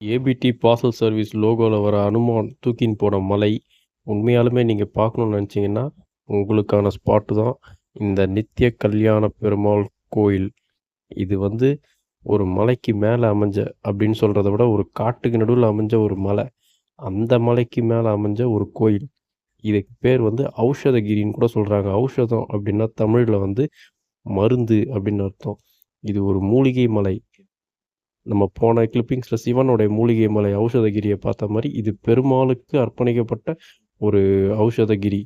APD parcel service லோகோவில் வர அனுமான் தூக்கின்னு போன மலை உண்மையாலுமே நீங்கள் பார்க்கணுன்னு நினச்சிங்கன்னா உங்களுக்கான ஸ்பாட்டு தான் இந்த நித்திய கல்யாண பெருமாள் கோயில். இது வந்து ஒரு மலைக்கு மேலே அமைஞ்ச அப்படின்னு சொல்கிறத விட ஒரு காட்டுக்கு நடுவில் அமைஞ்ச ஒரு மலை. அந்த மலைக்கு மேலே அமைஞ்ச ஒரு கோயில். இதுக்கு பேர் வந்து ஔஷதகிரின்னு கூட சொல்கிறாங்க ஔஷதம் அப்படின்னா தமிழில் வந்து மருந்து அப்படின்னு அர்த்தம். இது ஒரு மூலிகை மலை. நம்ம போன கிளிப்பிங்ஸில் சிவனுடைய மூலிகை மலை ஔஷதகிரியை பார்த்த மாதிரி இது பெருமாளுக்கு அர்ப்பணிக்கப்பட்ட ஒரு ஔஷதகிரி.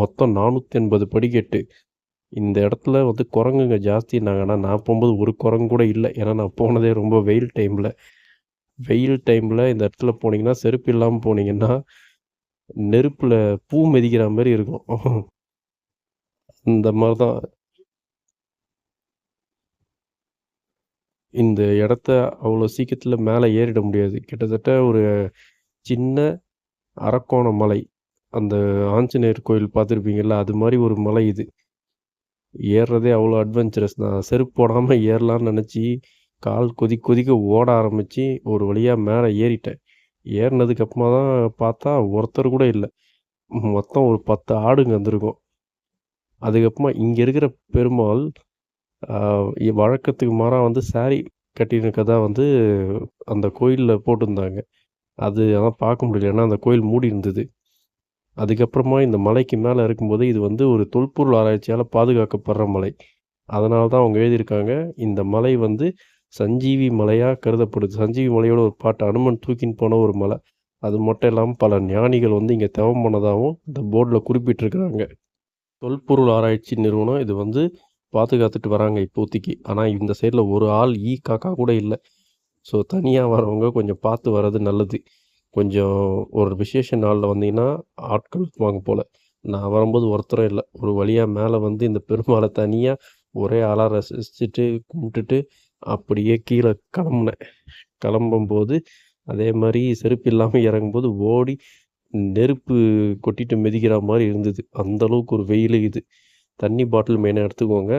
மொத்தம் நானூற்றி எண்பது படிக்கட்டு. இந்த இடத்துல வந்து குரங்குங்க ஜாஸ்தி ஆனால் நான் போகும்போது ஒரு குரங்கு கூட இல்லை. ஏன்னா நான் போனதே ரொம்ப வெயில் டைமில் வெயில் டைமில் இந்த இடத்துல போனீங்கன்னா செருப்பு இல்லாமல் போனீங்கன்னா நெருப்பில் பூ மிதிக்கிற மாதிரி இருக்கும். இந்த மாதிரி தான் இந்த இடத்த அவ்வளோ சீக்கிரத்தில் மேலே ஏறிட முடியாது. கிட்டத்தட்ட ஒரு சின்ன அரக்கோண மலை. அந்த ஆஞ்சநேயர் கோயில் பார்த்துருப்பீங்கள்ல அது மாதிரி ஒரு மலை இது. ஏறுறதே அவ்வளோ அட்வென்ச்சரஸ் நான் செருப்பு போடாமல் ஏறலான்னு நினச்சி கால் கொதி கொதிக்க ஓட ஆரம்பித்து ஒரு வழியாக மேலே ஏறிட்டேன். ஏறினதுக்கப்புறமா தான் பார்த்தா ஒருத்தர் கூட இல்லை. மொத்தம் ஒரு பத்து ஆடுங்க வந்திருக்கும் அதுக்கப்புறமா இங்கே இருக்கிற பெருமாள் வழக்கத்துக்கு மாறாக வந்து saree கட்டியிருக்கதா வந்து அந்த கோயிலில் போட்டிருந்தாங்க. அது அதான் பார்க்க முடியல. ஏன்னா அந்த கோயில் மூடி இருந்தது. அதுக்கப்புறமா இந்த மலைக்கு மேலே இருக்கும்போது இது வந்து ஒரு தொல்பொருள் ஆராய்ச்சியால் பாதுகாக்கப்படுற மலை. அதனால தான் அவங்க எழுதியிருக்காங்க இந்த மலை வந்து சஞ்சீவி மலையாக கருதப்படுது. சஞ்சீவி மலையோட ஒரு பாட்டு அனுமன் தூக்கின்னு போன ஒரு மலை அது மட்டும் இல்லாமல் பல ஞானிகள் வந்து இங்கே தவம் பண்ணதாகவும் இந்த போர்டில் குறிப்பிட்டிருக்கிறாங்க. தொல்பொருள் ஆராய்ச்சி நிறுவனம் இது வந்து பாதுகாத்துட்டு வராங்க இப்போத்திக்கு ஆனால் இந்த சைடில் ஒரு ஆள் ஈ காக்கா கூட இல்லை. ஸோ தனியாக வரவங்க கொஞ்சம் பார்த்து வர்றது நல்லது. கொஞ்சம் ஒரு விசேஷ நாளில் வந்தீங்கன்னா ஆட்கள் வாங்க போல். நான் வரும்போது ஒருத்தரும் இல்லை. ஒரு வழியாக மேலே வந்து இந்த பெருமாளை தனியாக ஒரே ஆளாக ரசிச்சுட்டு கும்பிட்டுட்டு அப்படியே கீழே கிளம்புனேன். கிளம்பும்போது அதே மாதிரி செருப்பு இல்லாமல் இறங்கும்போது ஓடி நெருப்பு கொட்டிட்டு மிதிக்கிற மாதிரி இருந்தது. அந்த அளவுக்கு ஒரு வெயில் இது. தண்ணி பாட்டில் மெயினாக எடுத்துக்கோங்க.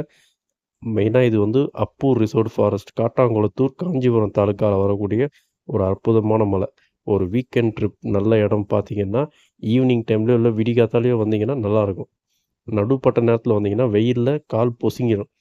மெயினாக இது வந்து அப்பூர் ரிசோர்ட் ஃபாரஸ்ட் காட்டாங்குளத்தூர் காஞ்சிபுரம் தாலுக்காவில் வரக்கூடிய ஒரு அற்புதமான மலை. ஒரு வீக்கெண்ட் ட்ரிப் நல்ல இடம் பார்த்தீங்கன்னா ஈவினிங் டைம்லேயோ இல்லை விடிகாத்தாலேயோ வந்தீங்கன்னா நல்லாயிருக்கும் நடுப்பட்ட நேரத்தில் வந்தீங்கன்னா வெயிலில் கால் பொசுங்கிடும்